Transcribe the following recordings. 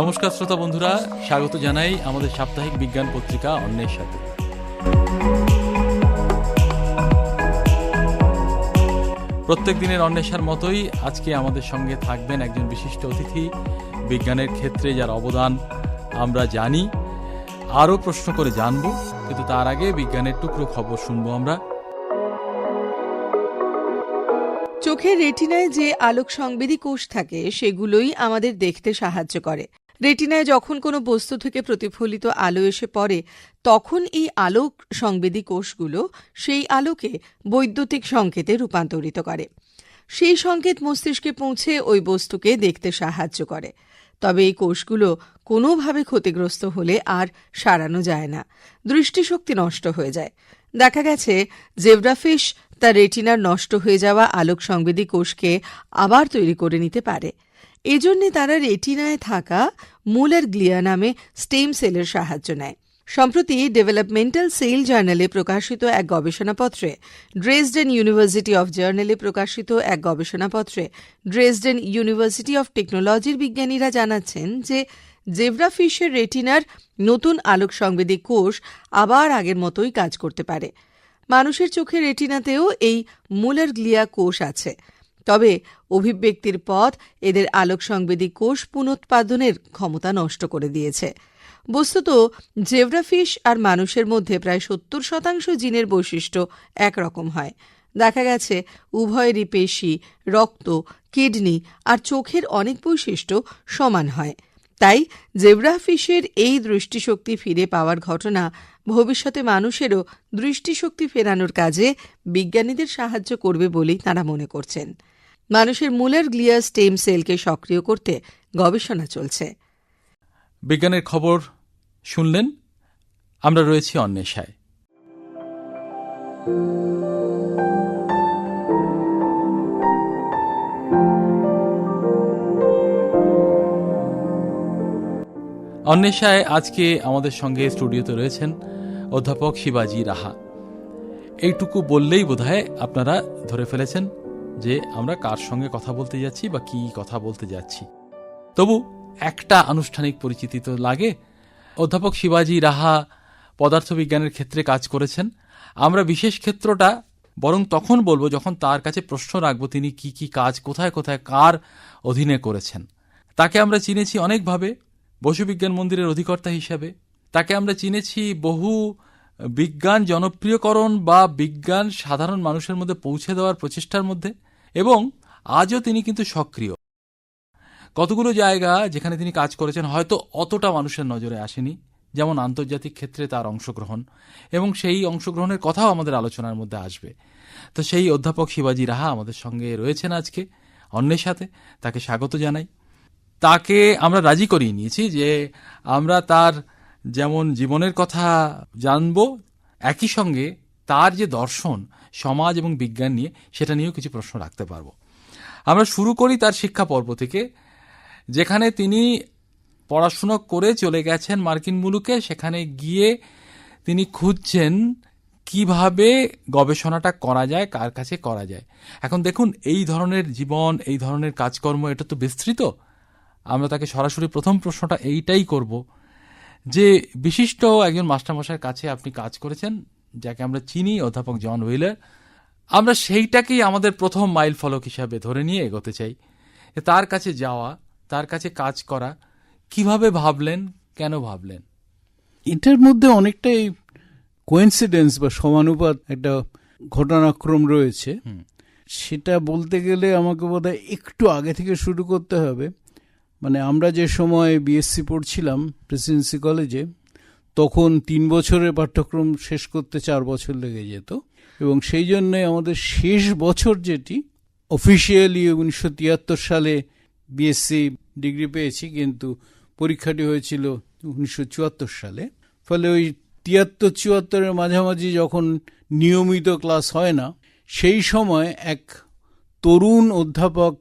নমস্কার শ্রোতা বন্ধুরা, স্বাগত জানাই আমাদের সাপ্তাহিক বিজ্ঞান পত্রিকা অন্যের সাথে প্রত্যেক দিনের অন্বেষার মতোই আজকে আমাদের সঙ্গে থাকবেন একজন বিশিষ্ট অতিথি, বিজ্ঞানের ক্ষেত্রে যার অবদান আমরা জানি, আরও প্রশ্ন করে জানব, কিন্তু তার আগে বিজ্ঞানের টুকরো খবর শুনব আমরা। চোখের রেটিনায় যে আলোক সংবেদী কোষ থাকে, সেগুলোই আমাদের দেখতে সাহায্য করে। রেটিনায় যখন কোনো বস্তু থেকে প্রতিফলিত আলো এসে পড়ে, তখন এই আলোক সংবেদী কোষগুলো সেই আলোকে বৈদ্যুতিক সংকেতে রূপান্তরিত করে। সেই সংকেত মস্তিষ্কে পৌঁছে ওই বস্তুকে দেখতে সাহায্য করে। তবে এই কোষগুলো কোনোভাবে ক্ষতিগ্রস্ত হলে আর সারানো যায় না। দৃষ্টিশক্তি নষ্ট হয়ে যায়। দেখা গেছে, জেব্রাফিশ তার রেটিনার নষ্ট হয়ে যাওয়া আলোক সংবেদী কোষকে আবার তৈরি করে নিতে পারে। এজন্যে তারা রেটিনায় থাকা মুলার গ্লিয়া নামে স্টেম সেলের সাহায্য নেয়। সম্প্রতি ডেভেলপমেন্টাল সেল জার্নালে প্রকাশিত এক গবেষণাপত্রে, ড্রেসডেন ইউনিভার্সিটি অফ জার্নালে প্রকাশিত এক গবেষণাপত্রে, ড্রেসডেন ইউনিভার্সিটি অফ টেকনোলজির বিজ্ঞানীরা জানাচ্ছেন যে জেব্রাফিশের রেটিনার নতুন আলোক সংবেদী কোষ আবার আগের মতোই কাজ করতে পারে। মানুষের চোখের রেটিনাতেও এই মুলার গ্লিয়া কোষ আছে। তবে অভিব্যক্তির পথ এদের আলোক সংবেদী কোষ পুনঃৎপাদনের ক্ষমতা নষ্ট করে দিয়েছে। বস্তুত জেব্রাফিশ আর মানুষের মধ্যে প্রায় সত্তর শতাংশ জিনের বৈশিষ্ট্য একরকম হয়। দেখা গেছে, উভয়েরই পেশি, রক্ত, কিডনি আর চোখের অনেক বৈশিষ্ট্য সমান হয়। তাই জেব্রাফিশের এই দৃষ্টিশক্তি ফিরে পাওয়ার ঘটনা ভবিষ্যতে মানুষেরও দৃষ্টিশক্তি ফেরানোর কাজে বিজ্ঞানীদের সাহায্য করবে বলেই তাঁরা মনে করছেন। মানুষের মূলের গ্লিয়া স্টেম সেলকে সক্রিয় করতে গবেষণা চলছে। বিজ্ঞানের খবর শুনলেন? আমরা রয়েছি অন্বেষায়। অন্বেষায় আজকে আমাদের সঙ্গে স্টুডিওতে রয়েছেন অধ্যাপক শিবাজি রাহা। এইটুকু বললেই বোধহয় আপনারা ধরে ফেলেছেন যে আমরা কার সঙ্গে কথা বলতে যাচ্ছি বা কি কথা বলতে যাচ্ছি। তবু একটা আনুষ্ঠানিক পরিচিতি তো লাগে। অধ্যাপক শিবাজি রাহা পদার্থবিজ্ঞানের ক্ষেত্রে কাজ করেছেন। আমরা বিশেষ ক্ষেত্রটা বরং তখন বলব যখন তার কাছে প্রশ্ন রাখব তিনি কি কি কাজ কোথায় কোথায় কার অধীনে করেছেন। তাকে আমরা চিনেছি অনেকভাবে। বসু বিজ্ঞান মন্দিরের অধিকর্তা হিসাবে। তাকে আমরা চিনেছি বহু বিজ্ঞান জনপ্রিয়করণ বা বিজ্ঞান সাধারণ মানুষের মধ্যে পৌঁছে দেওয়ার প্রচেষ্টার মধ্যে, এবং আজও তিনি কিন্তু সক্রিয়। কতগুলো জায়গা যেখানে তিনি কাজ করেছেন হয়তো অতটা মানুষের নজরে আসেনি, যেমন আন্তর্জাতিক ক্ষেত্রে তার অংশগ্রহণ, এবং সেই অংশগ্রহণের কথাও আমাদের আলোচনার মধ্যে আসবে। তো সেই অধ্যাপক শিবাজি রাহা আমাদের সঙ্গে রয়েছেন আজকে, অন্যের সাথে তাকে স্বাগত জানাই। তাকে আমরা রাজি করিয়ে নিয়েছি যে আমরা তার যেমন জীবনের কথা জানব, একই সঙ্গে তার যে দর্শন, সমাজ এবং বিজ্ঞান নিয়ে, সেটা নিয়েও কিছু প্রশ্ন রাখতে পারব। আমরা শুরু করি তার শিক্ষা পর্ব থেকে, যেখানে তিনি পড়াশুনো করে চলে গেছেন মার্কিন মুলুকে। সেখানে গিয়ে তিনি খুঁজছেন কীভাবে গবেষণাটা করা যায়, কার কাছে করা যায়। এখন দেখুন, এই ধরনের জীবন, এই ধরনের কাজকর্ম, এটা তো বিস্তৃত। আমরা তাকে সরাসরি প্রথম প্রশ্নটা এইটাই করব যে বিশিষ্ট একজন মাস্টারমশাইয়ের কাছে আপনি কাজ করেছেন যাকে আমরা চিনি অধ্যাপক জন হুইলার আমরা সেইটাকেই আমাদের প্রথম মাইল ফলক হিসাবে ধরে নিয়ে এগোতে চাই। তার কাছে যাওয়া তার কাছে কাজ করা কীভাবে ভাবলেন কেন ভাবলেন? এটার মধ্যে অনেকটাই কোয়েন্সিডেন্স বা সমানুপাত একটা ঘটনাক্রম রয়েছে। সেটা বলতে গেলে আমাকে বোধহয় একটু আগে থেকে শুরু করতে হবে। মানে আমরা যে সময় বিএসসি পড়ছিলাম প্রেসিডেন্সি কলেজে তখন তিন বছরের পাঠ্যক্রম শেষ করতে চার বছর লেগে যেত। এবং সেই জন্যে আমাদের শেষ বছর যেটি অফিসিয়ালি উনিশশো তিয়াত্তর সালে বিএসসি ডিগ্রি পেয়েছি, কিন্তু পরীক্ষাটি হয়েছিল উনিশশো চুয়াত্তর সালে। ফলে ওই তিয়াত্তর চুয়াত্তরের মাঝামাঝি যখন নিয়মিত ক্লাস হয় না, সেই সময় এক তরুণ অধ্যাপক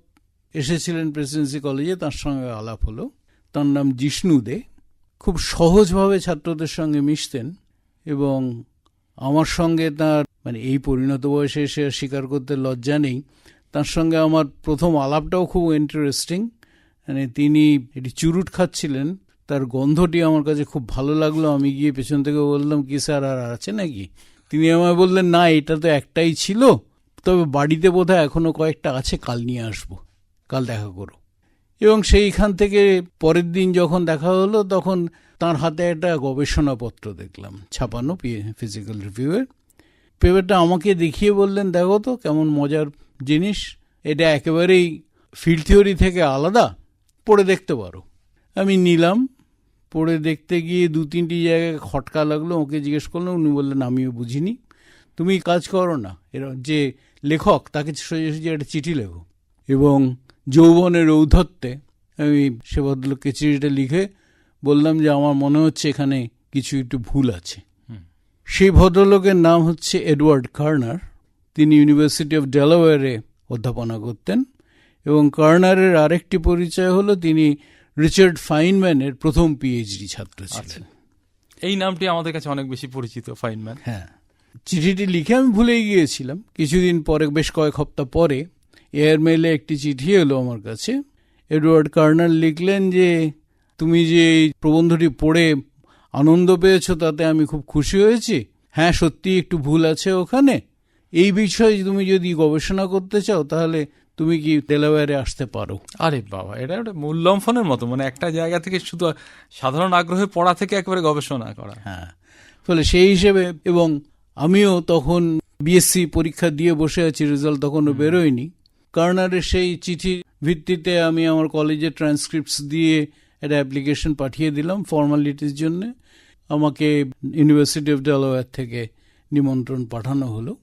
এসেছিলেন প্রেসিডেন্সি কলেজে, তার সঙ্গে আলাপ হলো। তার নাম জিষ্ণু দে। খুব সহজভাবে ছাত্রদের সঙ্গে মিশতেন এবং আমার সঙ্গে তার মানে এই পরিণত বয়সে এসে স্বীকার করতে লজ্জা নেই, তার সঙ্গে আমার প্রথম আলাপটাও খুব ইন্টারেস্টিং মানে তিনি এটি চুরুট খাচ্ছিলেন, তার গন্ধটি আমার কাছে খুব ভালো লাগল। আমি গিয়ে পেছন থেকে বললাম, কি স্যার, আর আছে নাকি? তিনি আমায় বললেন, না, এটা তো একটাই ছিল, তবে বাড়িতে বোধহয় এখনও কয়েকটা আছে, কাল নিয়ে আসব। কাল দেখা করো এবং সেইখান থেকে পরের দিন যখন দেখা হলো, তখন তার হাতে একটা গবেষণাপত্র দেখলাম, ছাপানো ফিজিক্যাল রিভিউয়ের পেপারটা আমাকে দেখিয়ে বললেন, দেখো তো কেমন মজার জিনিস। এটা একেবারেই ফিল্ড থিওরি থেকে আলাদা। পড়ে দেখতে পারো। আমি নিলাম। পড়ে দেখতে গিয়ে দু তিনটি জায়গায় খটকা লাগল, ওকে জিজ্ঞেস করলাম, উনি বললেন, আমিও বুঝিনি। তুমি কাজ করো না। এর যে লেখক, তাকে সোজাসুজি একটা চিঠি লেখো। এবং যৌবনের ঔদ্ধত্যে। আমি সে ভদ্রলোককে চিঠিটা লিখে বললাম যে আমার মনে হচ্ছে এখানে কিছু একটু ভুল আছে। সেই ভদ্রলোকের নাম হচ্ছে এডওয়ার্ড কার্নার। তিনি ইউনিভার্সিটি অফ ডেলাওয়ারে অধ্যাপনা করতেন এবং কার্নারের আরেকটি পরিচয় হলো তিনি রিচার্ড ফাইনম্যানের প্রথম পিএইচডি ছাত্র ছিলেন। এই নামটি আমাদের কাছে অনেক বেশি পরিচিত ফাইনম্যান। হ্যাঁ। চিঠিটি লিখে আমি ভুলেই গিয়েছিলাম। কিছুদিন পরে বেশ কয়েক সপ্তাহ পরে এয়ার মেলে একটি চিঠি এলো আমার কাছে। এডওয়ার্ড কার্নার লিখলেন যে তুমি যে এই প্রবন্ধটি পড়ে আনন্দ পেয়েছ তাতে আমি খুব খুশি হয়েছি। হ্যাঁ সত্যি একটু ভুল আছে ওখানে। এই বিষয়ে তুমি যদি গবেষণা করতে চাও তাহলে তুমি কি ডেলাওয়ারে আসতে পারো? আরে বাবা এটা একটা মূল্যম্ফনের মতো। মানে একটা জায়গা থেকে শুধু সাধারণ আগ্রহে পড়া থেকে একেবারে গবেষণা করা। হ্যাঁ ফলে সেই হিসেবে এবং আমিও তখন বিএসসি পরীক্ষা দিয়ে বসে আছি রেজাল্ট তখনও বেরোয়নি। কার্নারের সেই চিঠির ভিত্তিতে আমি আমার কলেজের ট্রান্সক্রিপ্টস দিয়ে একটা অ্যাপ্লিকেশন পাঠিয়ে দিলাম ফর্মালিটির জন্য। আমাকে ইউনিভার্সিটি অফ ডেলাওয়ার থেকে নিমন্ত্রণ পাঠানো হলো।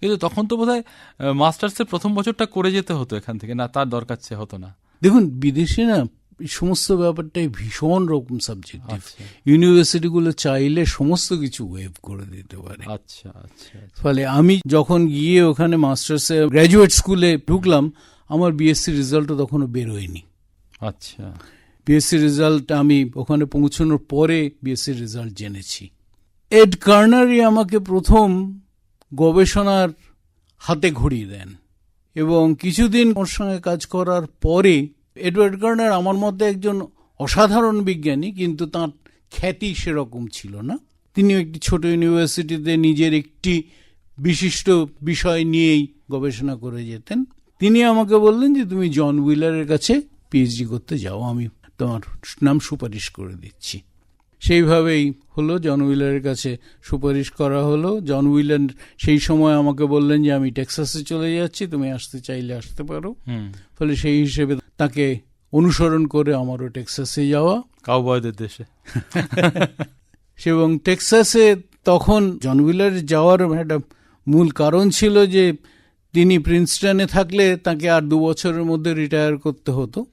কিন্তু তখন তো বোধহয় মাস্টার্সের প্রথম বছরটা করে যেতে হতো এখান থেকে। না তার দরকার সে হতো না। দেখুন বিদেশে না সমস্ত ব্যাপারটাই ভীষণ রকম সাবজেক্ট আচ্ছা। ইউনিভার্সিটিগুলো চাইলে সমস্ত কিছু ওয়েভ করে দিতে পারে। আচ্ছা আচ্ছা ফলে আমি যখন গিয়ে ওখানে মাস্টার্সে গ্র্যাজুয়েট স্কুলে ঢুকলাম আমার বিএসসি রেজাল্টও তখনও বেরোয়নি আচ্ছা। বিএসসি রেজাল্ট আমি ওখানে পৌঁছানোর পরে বিএসসি রেজাল্ট জেনেছি। এড কার্নারই আমাকে প্রথম গবেষণার হাতে ঘড়িয়ে দেন এবং কিছুদিন ওর সঙ্গে কাজ করার পরে এডওয়ার্ড গার্নার আমার মধ্যে একজন অসাধারণ বিজ্ঞানী, কিন্তু তার খ্যাতি সেরকম ছিল না। তিনি একটি ছোট ইউনিভার্সিটিতে নিজের একটি বিশিষ্ট বিষয় নিয়েই গবেষণা করে যেতেন। তিনি আমাকে বললেন যে, তুমি জন উইলারের কাছে পিএইচডি করতে যাও, আমি তোমার নাম সুপারিশ করে দিচ্ছি। সেইভাবেই হলো জন উইলারের কাছে সুপারিশ করা হলো। জন উইলার সেই সময় আমাকে বললেন যে আমি টেক্সাসে চলে যাচ্ছি তুমি আসতে চাইলে আসতে পারো। ফলে সেই হিসেবে তাকে অনুসরণ করে আমারও টেক্সাসে যাওয়া। কাউবয়দের দেশে। এবং টেক্সাসে তখন জন উইলার যাওয়ার একটা মূল কারণ ছিল যে তিনি প্রিন্সটনে থাকলে তাকে আর দু বছরের মধ্যে রিটায়ার করতে হতো।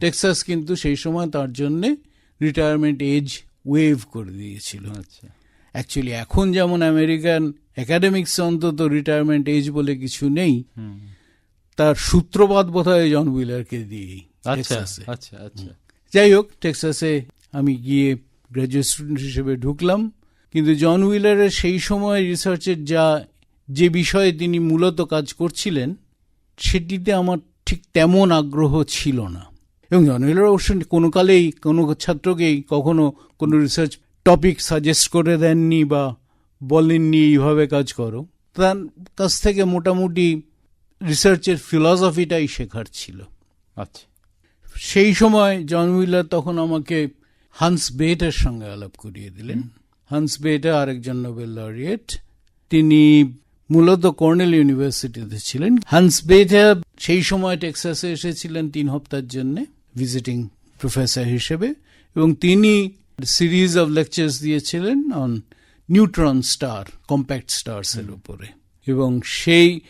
টেক্সাস কিন্তু সেই সময় তার জন্যে রিটায়ারমেন্ট এজ ওয়েভ করে দিয়েছিল। আচ্ছা। অ্যাকচুয়ালি এখন যেমন আমেরিকান একাডেমিক্স অন্তত রিটায়ারমেন্ট এজ বলে কিছু নেই তার সূত্রপাত বোধহয় জন উইলারকে দিয়েই আচ্ছা আচ্ছা আচ্ছা। যাই হোক টেক্সাসে আমি গিয়ে গ্র্যাজুয়েট স্টুডেন্ট হিসেবে ঢুকলাম। কিন্তু জন উইলারের সেই সময় রিসার্চের যা যে বিষয়ে তিনি মূলত কাজ করছিলেন সেটিতে আমার ঠিক তেমন আগ্রহ ছিল না। এবং জন উইলার অবশ্য কোনো কালেই কোনো ছাত্রকেই কখনো কোনো রিসার্চ টপিক সাজেস্ট করে দেননি বা বলেননি এইভাবে কাজ করো। তার কাছ থেকে মোটামুটি রিসার্চের ফিলসফিটাই শেখার ছিল। আচ্ছা। সেই সময় জন উইলার তখন আমাকে হান্স বেটের সঙ্গে আলাপ করিয়ে দিলেন। হান্স বেটে আরেকজন নোবেল লরিয়েট তিনি মূলত কর্নেল ইউনিভার্সিটিতে ছিলেন। হান্স বেটে সেই সময় টেক্সাসে এসেছিলেন তিন হপ্তার জন্য। ভিজিটিং প্রফেসর হিসেবে এবং তিনি সিরিজ অফ লেকচার্স দিয়েছিলেন on neutron star compact stars এর উপরে। এবং সেই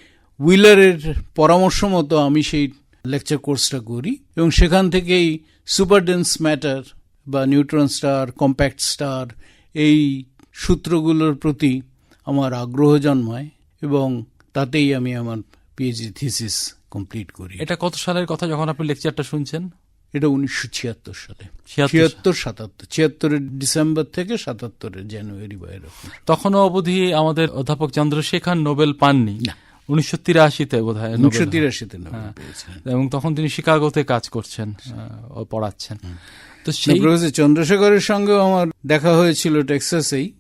উইলারের পরামর্শ মতো আমি সেই লেকচার কোর্সটা করি এবং সেখান থেকেই সুপারডেন্স ম্যাটার বা নিউট্রন স্টার কম্প্যাক্ট স্টার এই সূত্রগুলোর প্রতি আমার আগ্রহ জন্মায় এবং তাতেই আমি আমার পিএইচডি থিসিস কমপ্লিট করি। এটা কত সালের কথা যখন আপনি লেকচারটা শুনছেন? এটা উনিশশো ছিয়াত্তর সালে। 76 ছিয়াত্তর সাতাত্তর। ছিয়াত্তরের ডিসেম্বর থেকে সাতাত্তরের জানুয়ারি বা এরকম তখনও অবধি আমাদের অধ্যাপক চন্দ্রশেখর নোবেল পাননি। উনিশশো তিরাশিতে বোধ হয় উনিশশো তিরাশিতে হ্যাঁ। এবং তখন তিনি শিকাগোতে কাজ করছেন ও পড়াচ্ছেন। তো সেই প্রফেসর চন্দ্রশেখরের সঙ্গেও আমার দেখা হয়েছিল টেক্সাসেই।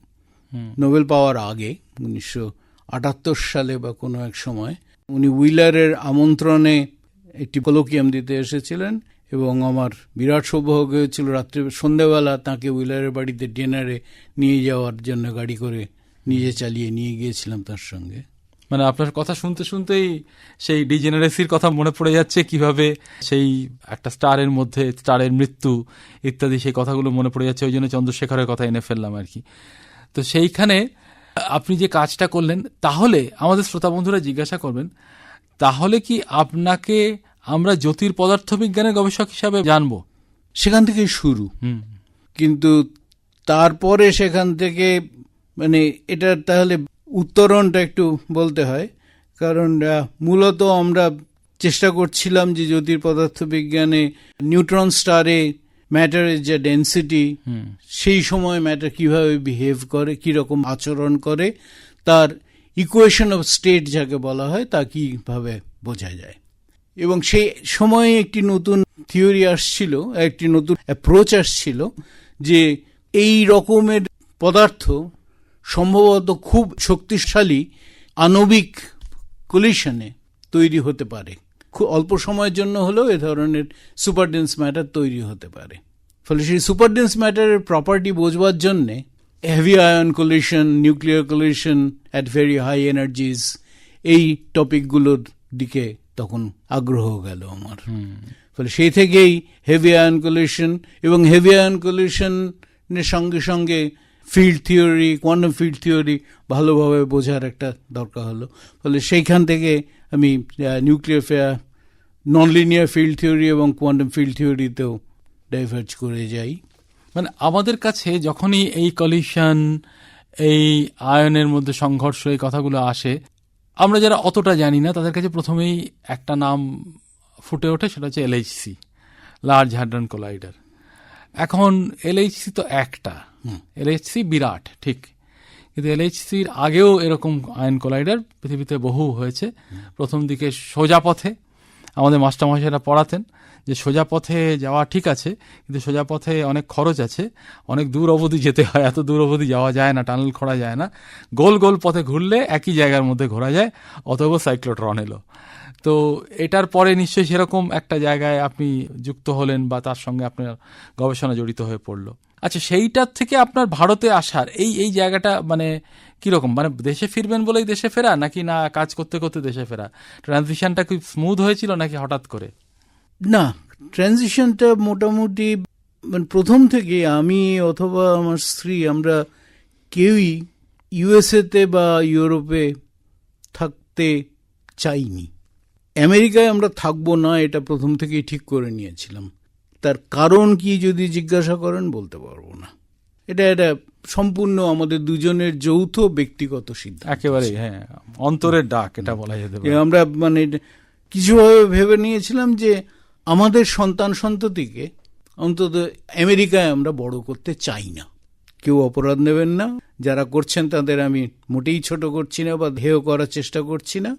নোবেল পাওয়ার আগে উনিশশো আটাত্তর সালে বা কোনো এক সময়। উনি উইলারের আমন্ত্রণে একটি কলোকিয়াম দিতে এসেছিলেন। এবং আমার বিরাট সৌভাগ্য হয়েছিল রাত্রে সন্ধ্যাবেলা তাকে উইলারের বাড়িতে ডিনারে নিয়ে যাওয়ার জন্য গাড়ি করে নিজে চালিয়ে নিয়ে গিয়েছিলাম তার সঙ্গে। মানে আপনার কথা শুনতে শুনতেই সেই ডিজেনারেসির কথা মনে পড়ে যাচ্ছে কীভাবে সেই একটা স্টারের মধ্যে স্টারের মৃত্যু ইত্যাদি সেই কথাগুলো মনে পড়ে যাচ্ছে, ওই জন্য চন্দ্রশেখরের কথা এনে ফেললাম আর কি। তো সেইখানে আপনি যে কাজটা করলেন, তাহলে আমাদের শ্রোতা বন্ধুরা জিজ্ঞাসা করবেন, তাহলে কি আপনাকে আমরা জ্যোতির পদার্থবিজ্ঞানের গবেষক হিসাবে জানব। সেখান থেকেই শুরু। কিন্তু তারপরে সেখান থেকে মানে এটা তাহলে উত্তরণটা একটু বলতে হয়। কারণ মূলত আমরা চেষ্টা করছিলাম যে জ্যোতির পদার্থবিজ্ঞানে নিউট্রন স্টারে ম্যাটারের যে ডেন্সিটি হুম। সেই সময় ম্যাটার কীভাবে বিহেভ করে কি রকম আচরণ করে তার ইকুয়েশন অফ স্টেট যাকে বলা হয় তা কীভাবে বোঝা যায়। এবং সেই সময়ে একটি নতুন থিওরি আসছিল, একটি নতুন অ্যাপ্রোচ আসছিল যে এই রকমের পদার্থ সম্ভবত খুব শক্তিশালী আণবিক কলিশনে তৈরি হতে পারে। খুব অল্প সময়ের জন্য হলেও এ ধরনের সুপারডেন্স ম্যাটার তৈরি হতে পারে। ফলে সেই সুপারডেন্স ম্যাটারের প্রপার্টি বোঝবার জন্যে heavy ion collision nuclear collision at very high energies এই টপিকগুলোর দিকে তখন আগ্রহ গেল আমার। ফলে সেই থেকেই হেভি আয়ন কলিশন এবং হেভি আয়ন কলিশনের সঙ্গে সঙ্গে field theory quantum field theory ভালোভাবে বোঝার একটা দরকার হলো। ফলে সেইখান থেকে আমি nuclear fair non linear field theory এবং কোয়ান্টাম ফিল্ড থিওরিতেও ডাইভার্জ করে যাই। মানে আমাদের কাছে যখনই এই কলিশন এই আয়নের মধ্যে সংঘর্ষ এই কথাগুলো আসে আমরা যারা অতটা জানি না তাদের কাছে প্রথমেই একটা নাম ফুটে ওঠে সেটা হচ্ছে এলএইচসি লার্জ হ্যাড্রন কোলাইডার এখন এলএইচসি তো একটা। এলএইচসি বিরাট ঠিক। কিন্তু এলএইচসির আগেও এরকম আয়ন কোলাইডার পৃথিবীতে বহু হয়েছে। প্রথম দিকে সোজা পথে আমাদের মাস্টারমশাইরা পড়াতেন যে সোজা পথে যাওয়া ঠিক আছে, কিন্তু সোজা পথে অনেক খরচ আছে, অনেক দূর অবধি যেতে হয়, এত দূর অবধি যাওয়া যায় না, টানেল খোঁড়া যায় না। গোল গোল পথে ঘুরলে একই জায়গার মধ্যে ঘোরা যায়, অতএব সাইক্লোট্রন এলো। তো এটার পরে নিশ্চয়ই সেরকম একটা জায়গায় আপনি যুক্ত হলেন বা তার সঙ্গে আপনার গবেষণা জড়িত হয়ে পড়ল। আচ্ছা সেইটার থেকে আপনার ভারতে আসার এই এই জায়গাটা মানে কীরকম? মানে দেশে ফিরবেন বলেই দেশে ফেরা, নাকি না কাজ করতে করতে দেশে ফেরা? ট্রানজিশনটা কি স্মুথ হয়েছিল নাকি হঠাৎ করে? না ট্রানজিশনটা মোটামুটি মানে প্রথম থেকে আমি অথবা আমার স্ত্রী, আমরা কেউই ইউএসএতে বা ইউরোপে থাকতে চাইনি। আমেরিকায় আমরা থাকব না, এটা প্রথম থেকেই ঠিক করে নিয়েছিলাম। তার কারণ কি যদি জিজ্ঞাসা করেন, বলতে পারব না। এটা এটা সম্পূর্ণ আমাদের দুজনের যৌথ ব্যক্তিগত সিদ্ধান্ত। একেবারে হ্যাঁ অন্তরের ডাক এটা বলা যেতে পারে। আমরা মানে কিছুভাবে ভেবে নিয়েছিলাম যে আমাদের সন্তান সন্ততিকে অন্তত আমেরিকায় আমরা বড় করতে চাই না। কেউ অপরাধ নেবেন না। যারা করছেন তাদের আমি মোটেই ছোট করছি না বা ধেয় করার চেষ্টা করছি না।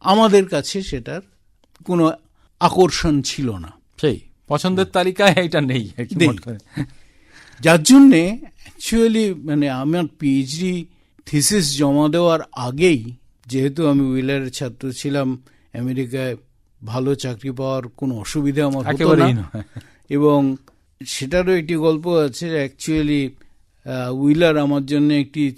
আমাদের কাছে সেটার কোনো আকর্ষণ ছিল না। সেই পছন্দের তালিকায় এটা নেই যার জন্যে অ্যাকচুয়ালি মানে আমার পিএইচডি থিসিস জমা দেওয়ার আগেই যেহেতু আমি উইলারের ছাত্র ছিলাম আমেরিকায় ভালো চাকরি পাওয়ার কোনো অসুবিধা আমার হতো না। এবং সেটারও একটি গল্প আছে অ্যাকচুয়ালি উইলার আমার জন্য একটি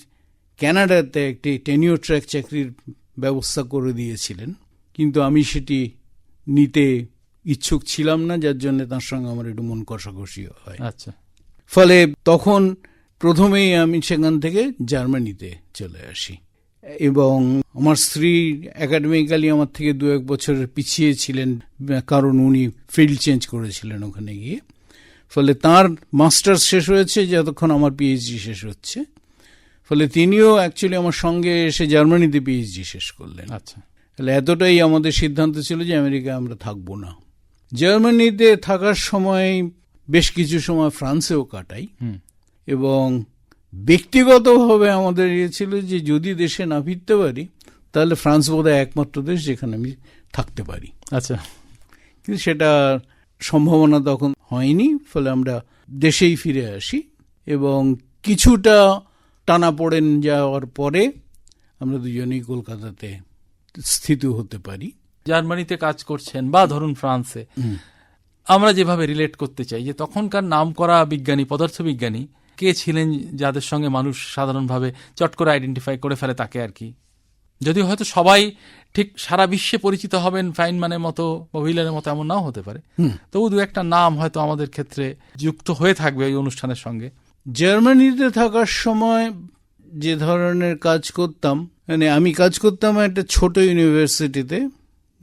ক্যানাডাতে একটি টেনিও ট্র্যাক চাকরির ব্যবস্থা করে দিয়েছিলেন। কিন্তু আমি সেটি নিতে ইচ্ছুক ছিলাম না যার জন্য তার সঙ্গে আমার একটু মন কষাকষি হয়। আচ্ছা। ফলে তখন প্রথমেই আমি সেখান থেকে জার্মানিতে চলে আসি। এবং আমার স্ত্রী একাডেমিক্যালি আমার থেকে দু এক বছরের পিছিয়ে ছিলেন কারণ উনি ফিল্ড চেঞ্জ করেছিলেন ওখানে গিয়ে। ফলে তার মাস্টার্স শেষ হয়েছে যতক্ষণ আমার পিএইচডি শেষ হচ্ছে। ফলে তিনিও অ্যাকচুয়ালি আমার সঙ্গে এসে জার্মানিতে পিএইচডি শেষ করলেন। আচ্ছা। তাহলে এতটাই আমাদের সিদ্ধান্ত ছিল যে আমেরিকায় আমরা থাকব না। জার্মানিতে থাকার সময় বেশ কিছু সময় ফ্রান্সেও কাটাই। এবং ব্যক্তিগতভাবে আমাদের ইয়ে ছিল যে যদি দেশে না ফিরতে পারি তাহলে ফ্রান্স বোধহয় একমাত্র দেশ যেখানে আমি থাকতে পারি। আচ্ছা। কিন্তু সেটা সম্ভাবনা তখন হয়নি ফলে আমরা দেশেই ফিরে আসি এবং কিছুটা টানা পড়েন যাওয়ার পরে আমরা দুজনেই কলকাতাতে স্থিত হতে পারি। জার্মানিতে কাজ করছেন বা ধরুন ফ্রান্সে। আমরা যেভাবে রিলেট করতে চাই যে তখনকার নাম করা বিজ্ঞানী পদার্থবিজ্ঞানী কে ছিলেন যাদের সঙ্গে মানুষ সাধারণভাবে চট করে আইডেন্টিফাই করে ফেলে তাকে আর কি? যদিও হয়তো সবাই ঠিক সারা বিশ্বে পরিচিত হবেন ফাইনম্যানের মতো বা হুইলারের মতো এমন নাও হতে পারে। তবু দু একটা নাম হয়তো আমাদের ক্ষেত্রে যুক্ত হয়ে থাকবে ওই অনুষ্ঠানের সঙ্গে। জার্মানিতে থাকার সময় যে ধরনের কাজ করতাম মানে আমি কাজ করতাম একটা ছোট ইউনিভার্সিটিতে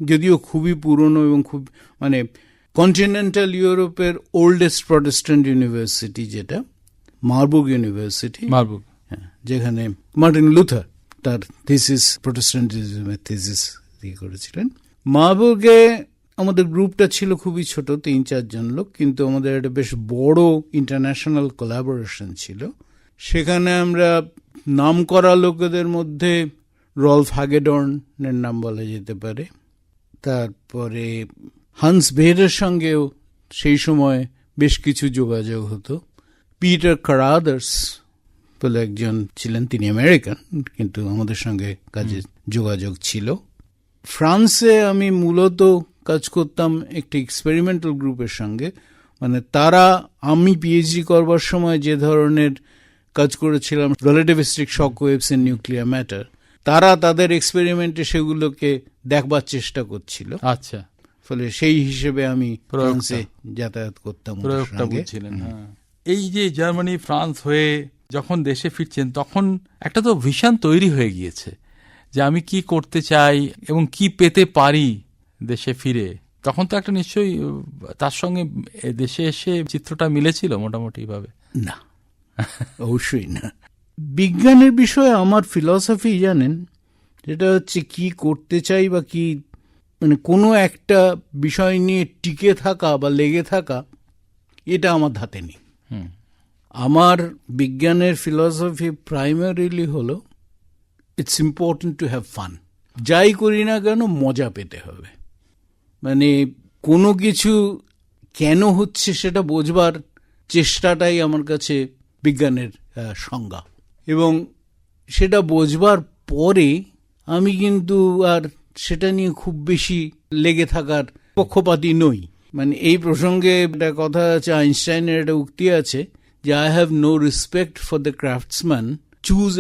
যদিও খুবই পুরনো এবং খুব মানে কন্টিনেন্টাল ইউরোপের ওল্ডেস্ট প্রটেস্ট্যান্ট ইউনিভার্সিটি যেটা মার্বুর্গ ইউনিভার্সিটি মারবুক হ্যাঁ, যেখানে মার্টিন লুথার তার থিসিস প্রোটেস্ট্যান্টিজমের থিসিস দিয়ে করেছিলেন। মার্বুর্গে আমাদের গ্রুপটা ছিল খুবই ছোট তিন চারজন লোক কিন্তু আমাদের একটা বেশ বড় ইন্টারন্যাশনাল কোলাবোরেশন ছিল। সেখানে আমরা নাম করা লোকেদের মধ্যে রলফ হাগেডর্নের নাম বলা যেতে পারে। তারপরে হান্স বেহেরের সঙ্গেও সেই সময় বেশ কিছু যোগাযোগ হতো। পিটার কারাদার্স বলে একজন ছিলেন, তিনি আমেরিকান, কিন্তু আমাদের সঙ্গে কাজে যোগাযোগ ছিল। ফ্রান্সে আমি মূলত কাজ করতাম একটি এক্সপেরিমেন্টাল গ্রুপের সঙ্গে। মানে তারা আমি পিএইচডি করবার সময় যে ধরনের কাজ করেছিলাম relativistic shock waves in nuclear matter তারা তাদের এক্সপেরিমেন্টে সেগুলোকে দেখবার চেষ্টা করছিল। আচ্ছা। ফলে সেই হিসেবে আমি। ফ্রান্সে যাতায়াত করতাম ওদের প্রয়োগটা বুঝছিলেন হ্যাঁ। এই যে জার্মানি ফ্রান্স হয়ে যখন দেশে ফিরছেন তখন একটা তো ভীষণ তৈরি হয়ে গিয়েছে যে আমি কি করতে চাই এবং কি পেতে পারি দেশে ফিরে। তখন তো একটা নিশ্চয়ই তার সঙ্গে দেশে এসে চিত্রটা মিলেছিল মোটামুটি ভাবে না অবশ্যই না। বিজ্ঞানের বিষয়ে আমার ফিলসফি জানেন যেটা হচ্ছে কি করতে চাই বা কি মানে কোনো একটা বিষয় নিয়ে টিকে থাকা বা লেগে থাকা এটা আমার ধাতে নেই। হুম। আমার বিজ্ঞানের ফিলসফি প্রাইমারিলি হলো it's important to have fun যাই করি না কেন মজা পেতে হবে। মানে কোনো কিছু কেন হচ্ছে সেটা বোঝবার চেষ্টাটাই আমার কাছে বিজ্ঞানের সংজ্ঞা। এবং সেটা বোঝবার পরে আমি কিন্তু আর সেটা নিয়ে খুব বেশি লেগে থাকার পক্ষপাতী নই। মানে এই প্রসঙ্গে একটা কথা আছে আইনস্টাইনের একটা উক্তি আছে যে I have no respect for the craftsman choose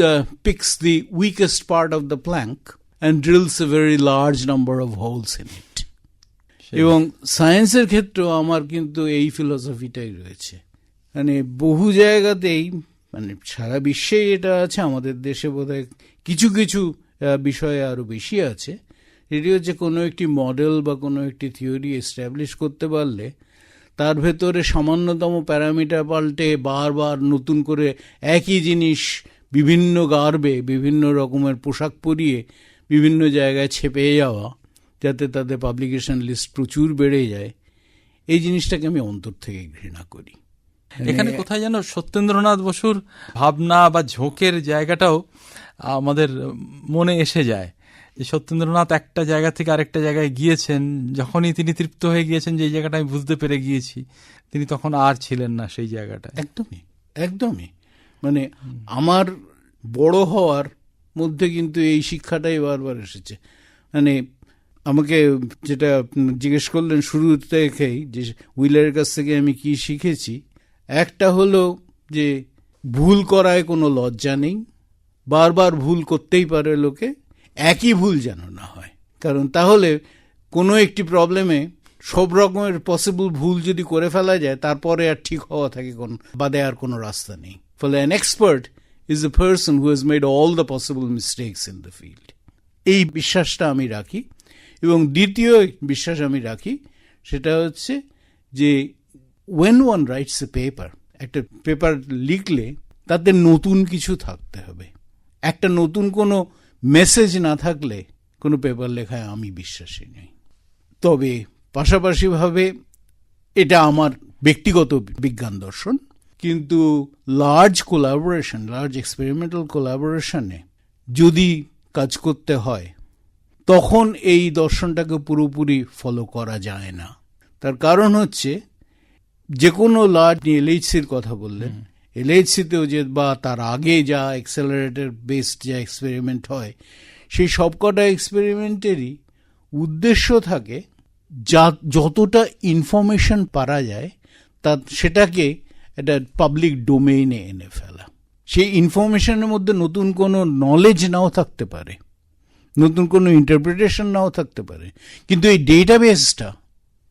picks the weakest part of the plank and drills a very large number of holes in it এবং সায়েন্সের ক্ষেত্রেও আমার কিন্তু এই ফিলসফিটাই রয়েছে। মানে বহু জায়গাতেই মানে সারা বিশ্বেই এটা আছে আমাদের দেশে বোধহয় কিছু কিছু বিষয়ে আরও বেশি আছে। এটি যে কোনো একটি মডেল বা কোনো একটি থিওরি এস্টাবলিশ করতে পারলে তার ভেতরে সামান্যতম প্যারামিটার পাল্টে বারবার নতুন করে একই জিনিস বিভিন্ন গার্বে বিভিন্ন রকমের পোশাক পরিয়ে বিভিন্ন জায়গায় ছেপে যাওয়া যাতে তাদের পাবলিকেশন লিস্ট প্রচুর বেড়ে যায় এই জিনিসটাকে আমি অন্তর থেকে ঘৃণা করি। এখানে কোথায় যেন সত্যেন্দ্রনাথ বসুর ভাবনা বা ঝোঁকের জায়গাটাও আমাদের মনে এসে যায়। যে সত্যেন্দ্রনাথ একটা জায়গা থেকে আরেকটা জায়গায় গিয়েছেন, যখনই তিনি তৃপ্ত হয়ে গিয়েছেন যে জায়গাটা আমি বুঝতে পেরে গিয়েছি, তিনি তখন আর ছিলেন না সেই জায়গাটায়। একদমই একদমই। মানে আমার বড় হওয়ার মধ্যে কিন্তু এই শিক্ষাটাই বারবার এসেছে। মানে আমাকে যেটা জিজ্ঞেস করলেন শুরু থেকেই যে উইলারের কাছ থেকে আমি কি শিখেছি, একটা হলো যে ভুল করায় কোনো লজ্জা নেই, বারবার ভুল করতেই পারে লোকে একই ভুল যেন না হয়। কারণ তাহলে কোনো একটি প্রবলেমে সব রকমের পসিবল ভুল যদি করে ফেলা যায়, তারপরে আর ঠিক হওয়া থাকে কোন, বাদে আর কোনো রাস্তা নেই। ফলে an expert is a person who has made all the possible mistakes in the field এই বিশ্বাসটা আমি রাখি। এবং দ্বিতীয় বিশ্বাস আমি রাখি, সেটা হচ্ছে যে when one writes a paper একটা পেপার লিখলে তাতে নতুন কিছু থাকতে হবে। একটা নতুন কোনো মেসেজ না থাকলে কোনো পেপার লেখায় আমি বিশ্বাসী নই। তবে পাশাপাশিভাবে এটা আমার ব্যক্তিগত বিজ্ঞান দর্শন, কিন্তু লার্জ কোলাবোরেশন লার্জ এক্সপেরিমেন্টাল কোলাবোরেশনে যদি কাজ করতে হয়, তখন এই দর্শনটাকে পুরোপুরি ফলো করা যায় না। তার কারণ হচ্ছে, যে কোনো লার্জ নিয়ে এলএইচসির কথা বললেন এলএইচসিতেও যে বা তার আগে যা এক্সেলারেটর বেসড যা এক্সপেরিমেন্ট হয় সেই সবকটা এক্সপেরিমেন্টেরই উদ্দেশ্য থাকে যা যতটা ইনফরমেশন পারা যায় তা সেটাকে একটা পাবলিক ডোমেইনে এনে ফেলা। সেই ইনফরমেশনের মধ্যে নতুন কোনো নলেজ নাও থাকতে পারে নতুন কোনো ইন্টারপ্রিটেশন নাও থাকতে পারে কিন্তু এই ডেটাবেসটা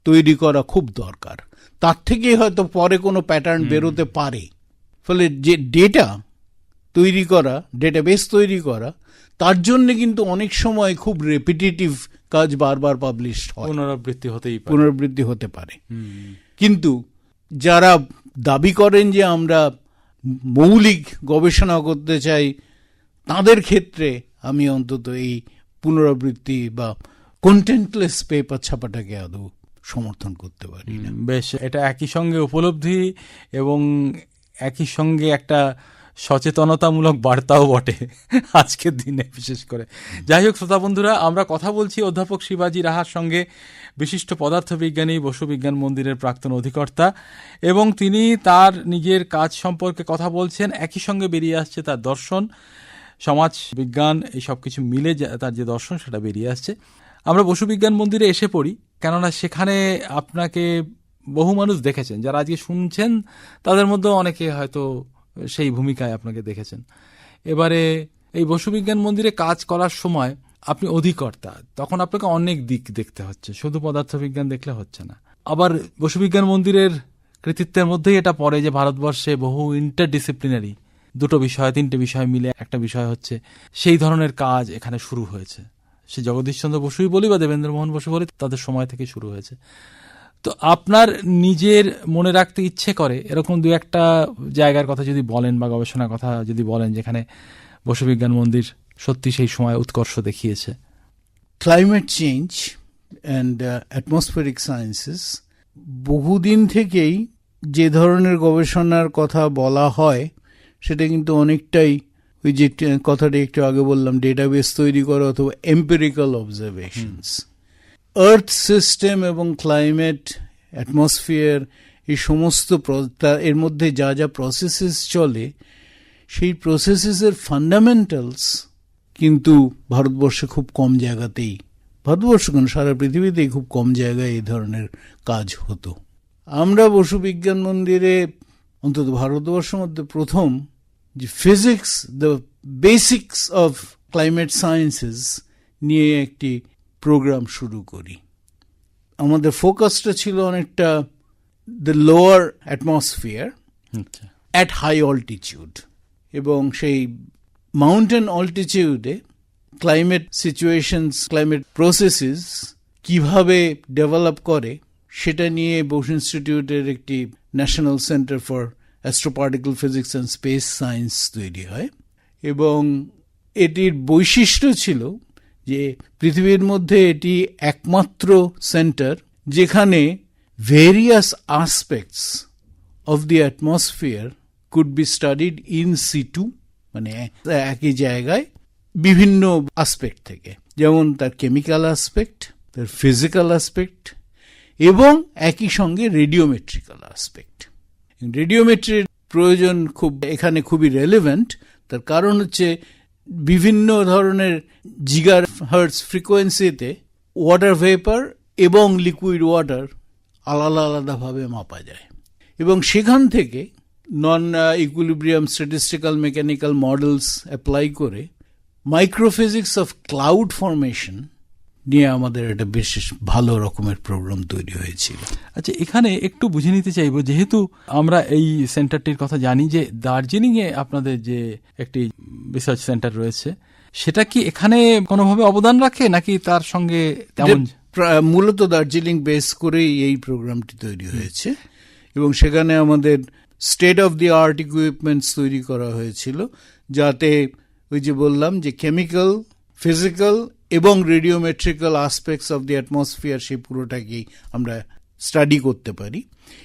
তৈরি করা খুব দরকার। তার থেকেই হয়তো পরে কোনো প্যাটার্ন বেরোতে পারে। ফলে যে ডেটা তৈরি করা ডেটাবেস তৈরি করা তার জন্য কিন্তু অনেক সময় খুব রেপিটেটিভ কাজ বারবার পাবলিশ হয়। পুনরাবৃত্তি হতেই পুনরাবৃত্তি হতে পারে। কিন্তু যারা দাবি করেন যে আমরা মৌলিক গবেষণা করতে চাই তাদের ক্ষেত্রে আমি অন্তত এই পুনরাবৃত্তি বা কন্টেন্টলেস পেপার ছাপাটাকে আদৌ সমর্থন করতে পারি না। বেশ এটা একই সঙ্গে উপলব্ধি এবং একই সঙ্গে একটা সচেতনতামূলক বার্তাও বটে আজকের দিনে, বিশেষ করে। যাই হোক, শ্রোতা বন্ধুরা, আমরা কথা বলছি অধ্যাপক শিবাজি রাহার সঙ্গে বিশিষ্ট পদার্থবিজ্ঞানী, বসুবিজ্ঞান মন্দিরের প্রাক্তন অধিকর্তা এবং তিনি তার নিজের কাজ সম্পর্কে কথা বলছেন। একই সঙ্গে বেরিয়ে আসছে তার দর্শন। সমাজ বিজ্ঞান, এই সব কিছু মিলে তার যে দর্শন, সেটা বেরিয়ে আসছে। আমরা বসুবিজ্ঞান মন্দিরে এসে পড়ি, কেননা সেখানে আপনাকে বহু মানুষ দেখেছেন, যারা আজকে শুনছেন, তাদের মধ্যেও অনেকে হয়তো সেই ভূমিকায় আপনাকে দেখেছেন। এবারে এই বসুবিজ্ঞান মন্দিরে কাজ করার সময় আপনি অধিকর্তা, তখন আপনাকে অনেক দিক দেখতে হচ্ছে, শুধু পদার্থবিজ্ঞান দেখলে হচ্ছে না। আবার বসুবিজ্ঞান মন্দিরের কৃতিত্বের মধ্যেই এটা পড়ে যে ভারতবর্ষে বহু ইন্টারডিসিপ্লিনারি দুটো বিষয়, তিনটে বিষয় মিলে একটা বিষয় হচ্ছে সেই ধরনের কাজ এখানে শুরু হয়েছে। সে জগদীশচন্দ্র বসুই বলি বা দেবেন্দ্র মোহন বসু বলি, তাদের সময় থেকে শুরু হয়েছে। তো আপনার নিজের মনে রাখতে ইচ্ছে করে, এরকম দু একটা জায়গার কথা যদি বলেন বা গবেষণার কথা যদি বলেন যেখানে বসু বিজ্ঞান মন্দির সত্যি সেই সময় উৎকর্ষ দেখিয়েছে। Climate change and atmospheric sciences বহুদিন থেকেই যে ধরনের গবেষণার কথা বলা হয়, সেটা কিন্তু অনেকটাই ওই যে, কথাটা একটু আগে বললাম ডেটাবেস তৈরি করা অথবা এম্পেরিক্যাল অবজারভেশনস আর্থ সিস্টেম এবং ক্লাইমেট অ্যাটমসফিয়ার এই সমস্ত এর মধ্যে যা যা প্রসেসেস চলে, সেই প্রসেসেসের ফান্ডামেন্টালস কিন্তু ভারতবর্ষে খুব কম জায়গাতেই, ভারতবর্ষ কেন? সারা পৃথিবীতেই খুব কম জায়গায় এই ধরনের কাজ হতো। আমরা বসু বিজ্ঞান মন্দিরে, অন্তত ভারতবর্ষের মধ্যে প্রথম যে physics the basics of climate sciences নিয়ে একটি প্রোগ্রাম শুরু করি। আমাদের ফোকাসটা ছিল অনেকটা the lower atmosphere at high altitude এবং সেই মাউন্টেন অল্টিটিউডে ক্লাইমেট সিচুয়েশনস ক্লাইমেট প্রসেসেস কীভাবে ডেভেলপ করে সেটা নিয়ে বোস ইনস্টিটিউটের একটি national centre for astroparticle physics and space science তৈরি হয় এবং এটির বৈশিষ্ট্য ছিল যে পৃথিবীর মধ্যে এটি একমাত্র সেন্টার যেখানে various aspects of the atmosphere could be studied in situ মানে এক- একই জায়গায় বিভিন্ন আসপেক্ট থেকে। যেমন তার কেমিক্যাল আসপেক্ট তার ফিজিক্যাল আসপেক্ট এবং একই সঙ্গে রেডিওমেট্রিক্যাল আসপেক্ট রেডিওমেট্রির প্রয়োজন খুব, এখানে খুবই রেলেভেন্ট তার কারণ হচ্ছে বিভিন্ন ধরনের জিগার হার্টস ফ্রিকোয়েন্সিতে ওয়াটার ভেপার এবং লিকুইড ওয়াটার আলাদা আলাদাভাবে মাপা যায়। এবং সেখান থেকে non equilibrium statistical mechanical models apply করে মাইক্রোফিজিক্স অফ ক্লাউড ফরমেশন নিয়ে আমাদের একটা বিশেষ ভালো রকমের প্রোগ্রাম তৈরি হয়েছিল। আচ্ছা এখানে একটু বুঝে নিতে চাইব যেহেতু আমরা এই সেন্টারটির কথা জানি যে দার্জিলিং এ আপনাদের যে একটি রিসার্চ সেন্টার রয়েছে সেটা কি এখানে কোনোভাবে অবদান রাখে নাকি তার সঙ্গে তেমন মূলত দার্জিলিং বেস করেই এই প্রোগ্রামটি তৈরি হয়েছে এবং সেখানে আমাদের state of the art equipments তৈরি করা হয়েছিল যাতে ওই যে বললাম যে কেমিক্যাল ফিজিক্যাল এবং radiometrical aspects of the atmosphere সেই পুরোটাকেই আমরা স্টাডি করতে পারি।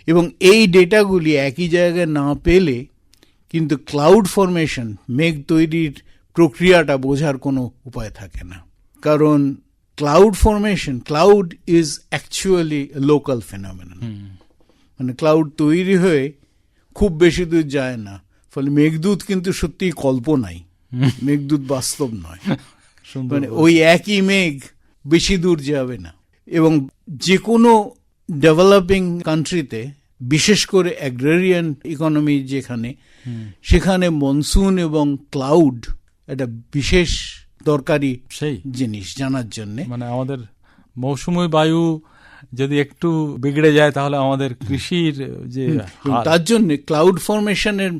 এবং এই ডেটাগুলি একই জায়গায় না পেলে কিন্তু ক্লাউড ফরমেশন মেঘ তৈরির প্রক্রিয়াটা বোঝার কোনো উপায় থাকে না। কারণ cloud formation cloud is actually local phenomenon মানে ক্লাউড তৈরি হয়ে খুব বেশি দূর যায় না। ফলে মেঘদূত কিন্তু সত্যিই কল্পনাই। মেঘদূত বাস্তব নয়। মানে ওই একই মেঘ বেশি দূর যাবে না। এবং যে কোনো ডেভেলপিং কান্ট্রিতে বিশেষ করে অ্যাগ্রেরিয়ান ইকোনমি যেখানে সেখানে মনসুন এবং ক্লাউড একটা বিশেষ দরকারি সেই। জিনিস জানার জন্যে। মানে আমাদের মৌসুমী বায়ু যদি একটু বিগড়ে যায় তাহলে আমাদের কৃষির যে তার জন্য ক্লাউড ফরমেশনের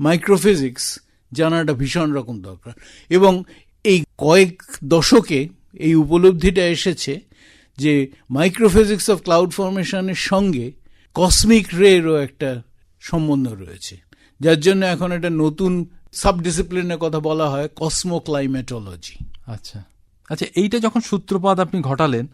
মাইক্রোফিজিক্স জানাটা ভীষণ রকম দরকার। এবং এই কয়েক দশকে এই উপলব্ধিটা এসেছে যে মাইক্রোফিজিক্স অফ ক্লাউড ফরমেশনের সঙ্গে কসমিক রেরও একটা সম্বন্ধ রয়েছে। যার জন্য এখন একটা নতুন সাব ডিসিপ্লিনের কথা বলা হয় কসমো ক্লাইমেটোলজি আচ্ছা। আচ্ছা এইটা যখন সূত্রপাত আপনি ঘটালেন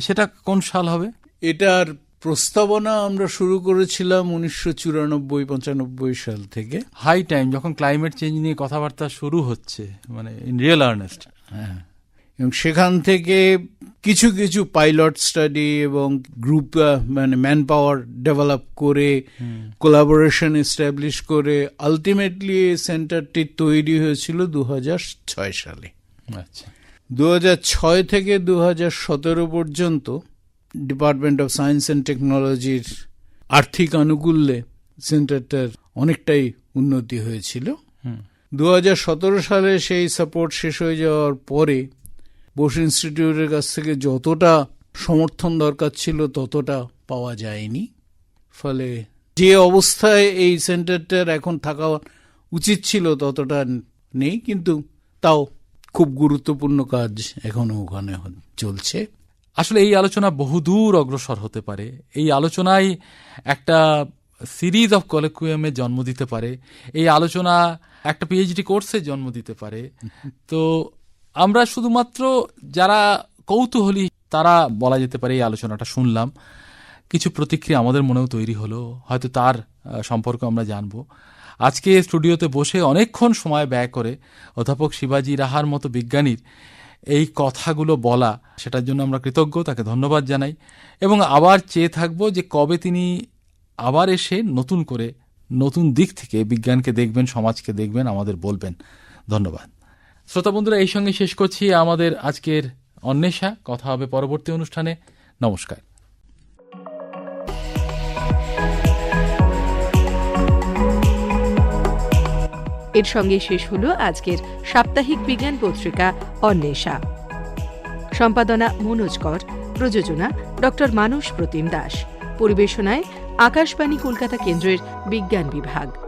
সেটা কোন সাল হবে? এটার প্রস্তাবনা আমরা শুরু করেছিলাম উনিশশো চুরানব্বই পঁচানব্বই সাল থেকে। হাই টাইম যখন ক্লাইমেট চেঞ্জ নিয়ে কথাবার্তা শুরু হচ্ছে মানে ইন রিয়েল আর্নেস্ট হ্যাঁ। এবং সেখান থেকে কিছু কিছু পাইলট স্টাডি এবং গ্রুপ মানে ম্যান পাওয়ার ডেভেলপ করে কোলাবোরেশন এস্টাবলিশ করে আলটিমেটলি এই সেন্টারটি তৈরি হয়েছিল দু ছয় সালে। আচ্ছা। দু ছয় থেকে দু সতেরো পর্যন্ত ডিপার্টমেন্ট অফ সায়েন্স অ্যান্ড টেকনোলজির আর্থিক আনুকূল্যে সেন্টারটার অনেকটাই উন্নতি হয়েছিল। দু হাজার সতেরো সালে সেই সাপোর্ট শেষ হয়ে যাওয়ার পরে বোস ইনস্টিটিউটের কাছ থেকে যতটা সমর্থন দরকার ছিল ততটা পাওয়া যায়নি। ফলে যে অবস্থায় এই সেন্টারটার এখন থাকা উচিত ছিল ততটা নেই কিন্তু তাও খুব গুরুত্বপূর্ণ কাজ এখনও ওখানে চলছে। আসলে এই আলোচনা বহুদূর অগ্রসর হতে পারে। এই আলোচনায় একটা সিরিজ অফ কলেকুয়ামের জন্ম দিতে পারে। এই আলোচনা একটা পিএইচডি কোর্সের জন্ম দিতে পারে। তো আমরা শুধুমাত্র যারা কৌতূহলী, তারা বলা যেতে পারে এই আলোচনাটা শুনলাম। কিছু প্রতিক্রিয়া আমাদের মনেও তৈরি হলো। হয়তো তার সম্পর্কে আমরা জানব। আজকে স্টুডিওতে বসে অনেকক্ষণ সময় ব্যয় করে অধ্যাপক শিবাজি রাহার মতো বিজ্ঞানীর এই কথাগুলো বলা, সেটার জন্য আমরা কৃতজ্ঞ, তাকে ধন্যবাদ জানাই। এবং আবার চেয়ে থাকব যে কবে তিনি আবার এসে নতুন করে, নতুন দিক থেকে বিজ্ঞানকে দেখবেন, সমাজকে দেখবেন, আমাদের বলবেন। ধন্যবাদ। শ্রোতা বন্ধুরা, এই সঙ্গে শেষ করছি আমাদের আজকের অন্বেষা। কথা হবে পরবর্তী অনুষ্ঠানে। নমস্কার। এর সঙ্গে শেষ হলো আজকের সাপ্তাহিক বিজ্ঞান পত্রিকা অন্বেষা। সম্পাদনা মনোজ কর, প্রযোজনা ড মানস প্রতিম দাস। পরিবেশনায় আকাশবাণী কলকাতা কেন্দ্রের বিজ্ঞান বিভাগ।